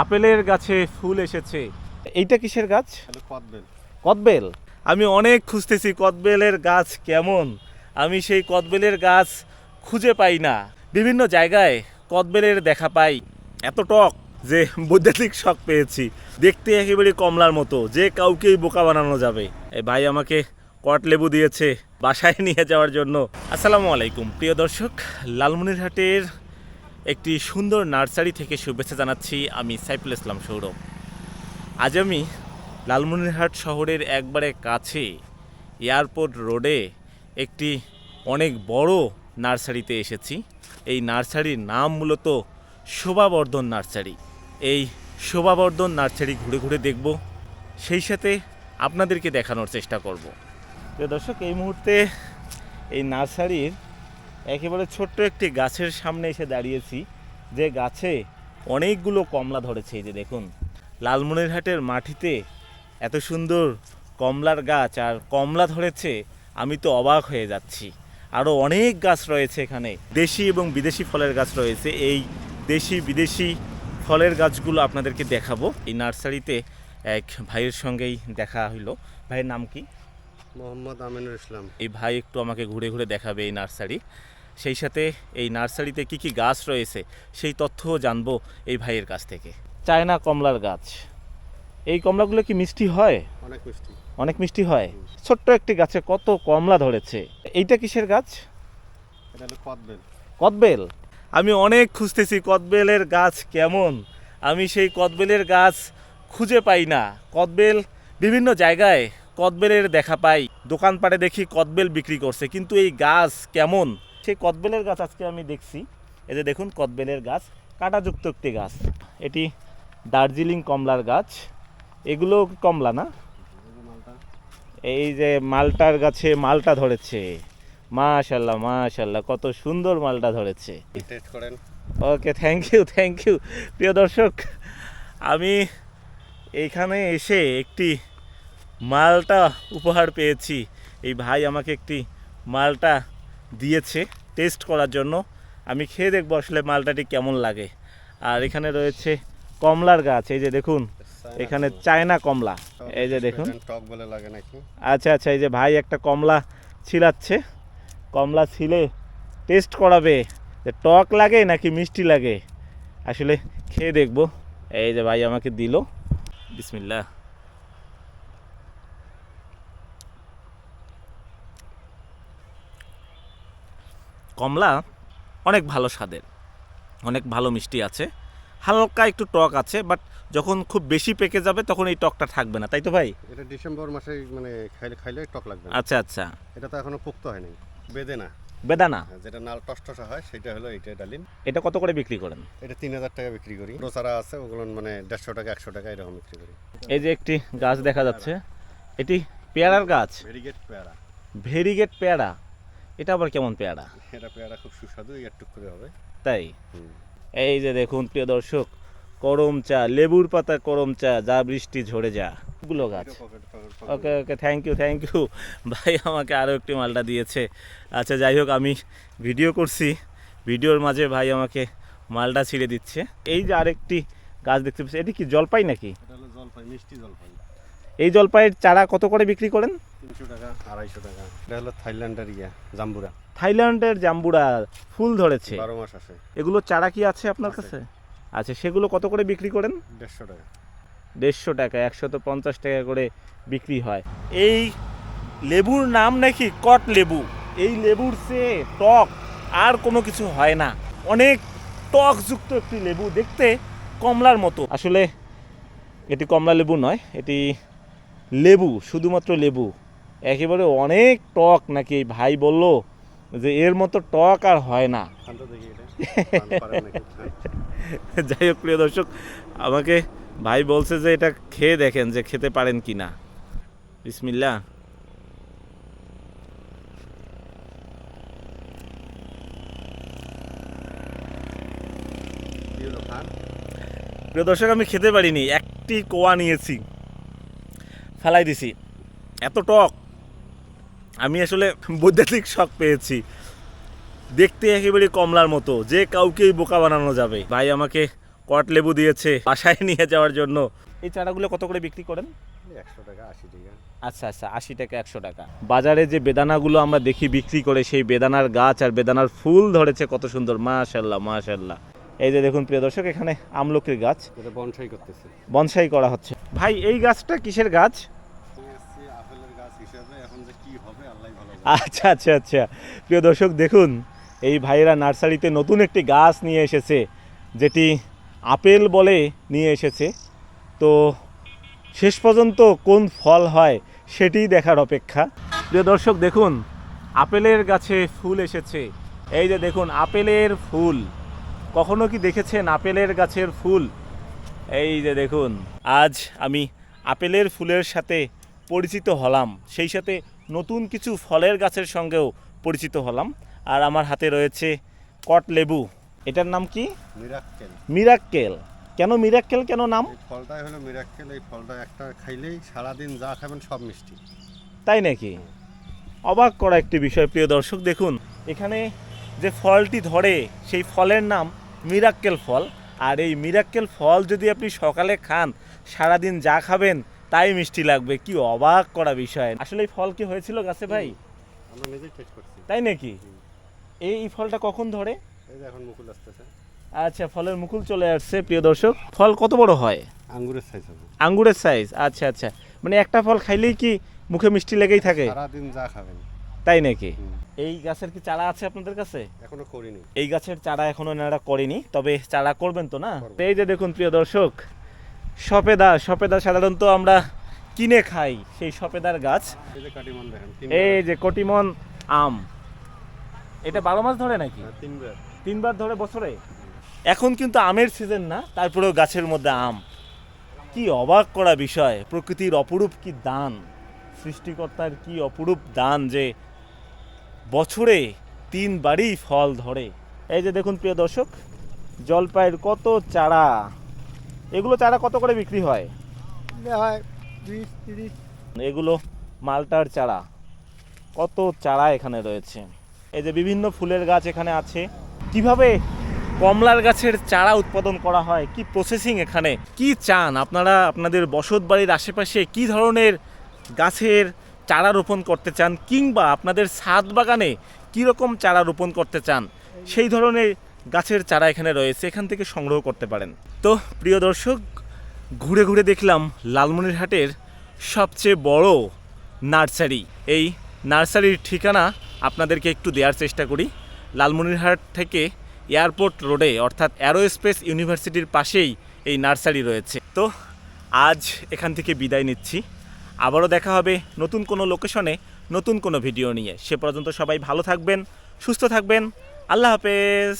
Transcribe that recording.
আপেলের গাছে ফুল এসেছে। এইটা কিসের গাছ? কদবেল। কদবেল? আমি অনেক খুঁজতেছি কদবেলের গাছ কেমন। আমি সেই কদবেলের গাছ খুঁজে পাই না। বিভিন্ন জায়গায় কদবেলের দেখা পাই। এত টক যে বৈদ্যুতিক শখ পেয়েছি। দেখতে একেবারে কমলার মতো যে কাউকেই বোকা বানানো যাবে। এই ভাই আমাকে কট লেবু দিয়েছে বাসায় নিয়ে যাওয়ার জন্য। আসসালামু আলাইকুম। প্রিয় দর্শক লালমনিরহাটের একটি সুন্দর নার্সারি থেকে শুভেচ্ছা জানাচ্ছি আমি সাইফুল ইসলাম সৌরভ। আজ আমি লালমনিরহাট শহরের একবারে কাছে এয়ারপোর্ট রোডে একটি অনেক বড় নার্সারিতে এসেছি। এই নার্সারির নাম মূলত শোভাবর্ধন নার্সারি। এই শোভাবর্ধন নার্সারি ঘুরে ঘুরে দেখব, সেই সাথে আপনাদেরকে দেখানোর চেষ্টা করব। প্রিয় দর্শক, এই মুহূর্তে এই নার্সারির একেবারে ছোট্ট একটি গাছের সামনে এসে দাঁড়িয়েছি। যে গাছে অনেকগুলো কমলা ধরেছে এই যে দেখুন। লালমনিরহাটের মাটিতে এত সুন্দর কমলার গাছ আর কমলা ধরেছে আমি তো অবাক হয়ে যাচ্ছি। আরও অনেক গাছ রয়েছে এখানে। দেশি এবং বিদেশি ফলের গাছ রয়েছে। এই দেশি বিদেশি ফলের গাছগুলো আপনাদেরকে দেখাবো। এই নার্সারিতে এক ভাইয়ের সঙ্গেই দেখা হইল। ভাইয়ের নাম কি? মোহাম্মদ আমিনুল ইসলাম। এই ভাই একটু আমাকে ঘুরে ঘুরে দেখাবে এই নার্সারি। সেই সাথে এই নার্সারিতে কি কি গাছ রয়েছে সেই তথ্যও জানব এই ভাইয়ের কাছ থেকে। চায়না কমলার গাছ। এই কমলাগুলো কি মিষ্টি হয়? অনেক মিষ্টি। অনেক মিষ্টি হয়? ছোট্ট একটি গাছে কত কমলা ধরেছে? এইটা কিসের গাছ? এটা কদবেল। কদবেল? আমি অনেক খুঁজতেছি কদবেলের গাছ কেমন। আমি সেই কদবেলের গাছ খুঁজে পাই না। কদবেল বিভিন্ন জায়গায় কদবেলের দেখা পাই। দোকানপাটে দেখি কদবেল বিক্রি করছে। কিন্তু এই গাছ কেমন? সেই কদবেলের গাছ আজকে আমি দেখছি। এই যে দেখুন কদবেলের গাছ কাঁটাযুক্ত একটি গাছ। এটি দার্জিলিং কমলার গাছ। এগুলো কমলা না? এই যে মালটার গাছে মালটা ধরেছে। মাশাল্লাহ মাশাল্লাহ কত সুন্দর মালটা ধরেছে। Okay thank you thank you প্রিয় দর্শক আমি এইখানে এসে একটি মালটা উপহার পেয়েছি। এই ভাই আমাকে একটি মালটা দিয়েছে। টেস্ট করার জন্য। আমি খেয়ে দেখব আসলে মালটাটি কেমন লাগে। আর এখানে রয়েছে কমলার গাছ এই যে দেখুন এখানে চায়না কমলা এই যে দেখুন। টক বলে লাগে নাকি? আচ্ছা আচ্ছা এই যে ভাই একটা কমলা ছিলাচ্ছে। কমলা ছিলে টেস্ট করাবে। যে টক লাগে নাকি মিষ্টি লাগে? আসলে খেয়ে দেখব। এই যে ভাই আমাকে দিল। বিসমিল্লা কমলা অনেক ভালো স্বাদের অনেক ভালো মিষ্টি আছে। হালকা একটু টক আছে বাট যখন খুব বেশি পেকে যাবে তখন এই টকটা থাকবে না তাই তো ভাই? এটা ডিসেম্বর মাসে মানে খাইলে খাইলে টক লাগবে। আচ্ছা আচ্ছা। এটা তো এখনও পুক্ত হয়নি বেদে না। বেদানা যেটা নাল টসটসা হয় সেটা হলো এইটা ডালিম। এটা কত করে বিক্রি করেন? এটা তিন হাজার টাকা বিক্রি করি। প্রচারা আছে ওগুলো মানে দেড়শো টাকা একশো টাকা এরকম বিক্রি করি। এই যে একটি গাছ দেখা যাচ্ছে এটি পেয়ারার গাছ? ভেরিগেট পেয়ারা। ভেরিগেট পেয়ারা। এটা আবার কেমন পেয়ারা? এটা পেয়ারা খুব সুস্বাদু একটু করে হবে। তাই? এই যে দেখুন প্রিয় দর্শক করম চা লেবুর পাতা করম চা যা বৃষ্টি ঝরে যা। গুলো গাছ। Okay okay thank you thank you ভাই আমাকে আরও একটি মালটা দিয়েছে। আচ্ছা যাই হোক আমি ভিডিও করছি। ভিডিওর মাঝে ভাই আমাকে মালটা ছিঁড়ে দিচ্ছে। এই যে আরেকটি গাছ দেখতে পাচ্ছি এটি কি জলপাই নাকি? এটা হলো জলপাই মিষ্টি জলপাই। এই জলপাইয়ের চারা কত করে বিক্রি করেন? তিনশো টাকা আড়াইশো টাকা। এটা হলো থাইল্যান্ডের ইয়া জাম্বুরা। থাইল্যান্ডের জাম্বুরা ফুল ধরেছে। বারো মাস আসে এগুলো চারা কি আছে আপনার কাছে? আচ্ছা সেগুলো কত করে বিক্রি করেন? দেড়শো টাকা। দেড়শো টাকা একশত পঞ্চাশ টাকা করে বিক্রি হয়। এই লেবুর নাম নাকি কট লেবু? এই লেবুর চেয়ে টক আর কোনো কিছু হয় না। অনেক টকযুক্ত একটি লেবু দেখতে কমলার মতো। আসলে এটি কমলা লেবু নয় এটি লেবু শুধুমাত্র লেবু। একেবারে অনেক টক নাকি এই ভাই বলল যে এর মতো টক আর হয় না। যাই হোক প্রিয় দর্শক আমাকে ভাই বলছে যে এটা খেয়ে দেখেন যে খেতে পারেন কি না। বিসমিল্লা? প্রিয় দর্শক আমি খেতে পারিনি একটি কোয়া নিয়েছি। ফেলাই দিছি। এত টক। আমি আসলে বৈদ্যুতিক শখ পেয়েছি। দেখতে একেবারে কমলার মতো যে কাউকেই বোকা বানানো যাবে। ভাই আমাকে কট লেবু দিয়েছে বাসায় নিয়ে যাওয়ার জন্য। এই চারাগুলো কত করে বিক্রি করেন? একশো টাকা আশি টাকা। আচ্ছা আচ্ছা আশি টাকা একশো টাকা। বাজারে যে বেদানাগুলো আমরা দেখি বিক্রি করে সেই বেদানার গাছ আর বেদানার ফুল ধরেছে কত সুন্দর। মাশাল্লাহ মাশাল্লাহ এই যে দেখুন প্রিয় দর্শক এখানে আমলকির গাছ। বনসাই করতেছে। বনসাই করা হচ্ছে। ভাই এই গাছটা কিসের গাছ আপেলের গাছ হিসাবে এখন যে কি হবে আল্লাহ ভালো আচ্ছা আচ্ছা আচ্ছা। প্রিয় দর্শক, দেখুন, এই ভাইয়েরা নার্সারিতে নতুন একটি গাছ নিয়ে এসেছে, যেটি আপেল বলে নিয়ে এসেছে। তো শেষ পর্যন্ত কোন ফল হয় সেটি দেখার অপেক্ষা। প্রিয় দর্শক, দেখুন, আপেলের গাছে ফুল এসেছে। এই যে দেখুন, আপেলের ফুল। কখনো কি দেখেছেন আপেলের গাছের ফুল? এই যে দেখুন, আজ আমি আপেলের ফুলের সাথে পরিচিত হলাম। সেই সাথে নতুন কিছু ফলের গাছের সঙ্গেও পরিচিত হলাম। আর আমার হাতে রয়েছে কট লেবু। এটার নাম কি? মিরাক্কেল। মিরাক্কেল। কেন মিরাক্কেল? কেন নাম? ফলটাই হলো মিরাক্কেল। এই ফলটা একটা খাইলেই সারাদিন যা খাবেন সব মিষ্টি। তাই নাকি? অবাক করা একটি বিষয় প্রিয় দর্শক দেখুন। এখানে যে ফলটি ধরে সেই ফলের নাম মিরাক্কেল ফল। আর এই মিরাক্কেল ফল যদি আপনি সকালে খান সারাদিন যা খাবেন তাই মিষ্টি লাগবে কি অবাক করা বিষয়। আসলে এই ফল কি হয়েছিল গাছে ভাই? আমরা নিজেই টেস্ট করছি। তাই নাকি? এই ফলটা কখন ধরে? এই যে এখন মুকুল আসতেছে। আচ্ছা ফলের মুকুল চলে আসছে প্রিয় দর্শক। ফল কত বড় হয়? আঙ্গুরের সাইজ হবে। আঙ্গুরের সাইজ আচ্ছা আচ্ছা। মানে একটা ফল খাইলেই কি মুখে মিষ্টি লেগেই থাকে? সারাদিন যা খাবেন। তাই নাকি? এই গাছের কি চারা আছে আপনাদের কাছে? এখনও করিনি। এই গাছের চারা এখনও এনারা করেনি তবে চারা করবেন তো না। এই যে দেখুন প্রিয় দর্শক সপেদা সপেদা সাধারণত আমরা কিনে খাই সেই সপেদার গাছ। এই যে কাটিমন আম। এটা বারো মাস ধরে নাকি? তিনবার। তিনবার ধরে বছরে? এখন কিন্তু আমের সিজন না তারপরেও গাছের মধ্যে আম। কি অবাক করা বিষয় প্রকৃতির অপরূপ কি দান? সৃষ্টিকর্তার কি অপরূপ দান যে বছরে তিনবারই ফল ধরে? এই যে দেখুন প্রিয় দর্শক জলপাইয়ের কত চারা। এগুলো চারা কত করে বিক্রি হয়? হয় বিশ তিরিশ। এগুলো মালটার চারা। কত চারা এখানে রয়েছে? এই যে বিভিন্ন ফুলের গাছ এখানে আছে। কীভাবে কমলার গাছের চারা উৎপাদন করা হয়? কি প্রসেসিং এখানে? কি চান? আপনারা আপনাদের বসত বাড়ির আশেপাশে কি ধরনের গাছের চারা রোপণ করতে চান? কিংবা আপনাদের ছাদ বাগানে কীরকম চারা রোপণ করতে চান? সেই ধরনের গাছের চারা এখানে রয়েছে, এখান থেকে সংগ্রহ করতে পারেন। তো প্রিয় দর্শক, ঘুরে ঘুরে দেখলাম লালমনিরহাটের সবচেয়ে বড় নার্সারি। এই নার্সারির ঠিকানা আপনাদেরকে একটু দেওয়ার চেষ্টা করি। লালমনিরহাট থেকে এয়ারপোর্ট রোডে, অর্থাৎ অ্যারোস্পেস ইউনিভার্সিটির পাশেই এই নার্সারি রয়েছে। তো আজ এখান থেকে বিদায় নিচ্ছি। আবারও দেখা হবে নতুন কোনো লোকেশনে, নতুন কোনো ভিডিও নিয়ে। সে পর্যন্ত সবাই ভালো থাকবেন, সুস্থ থাকবেন। আল্লাহ হাফেজ।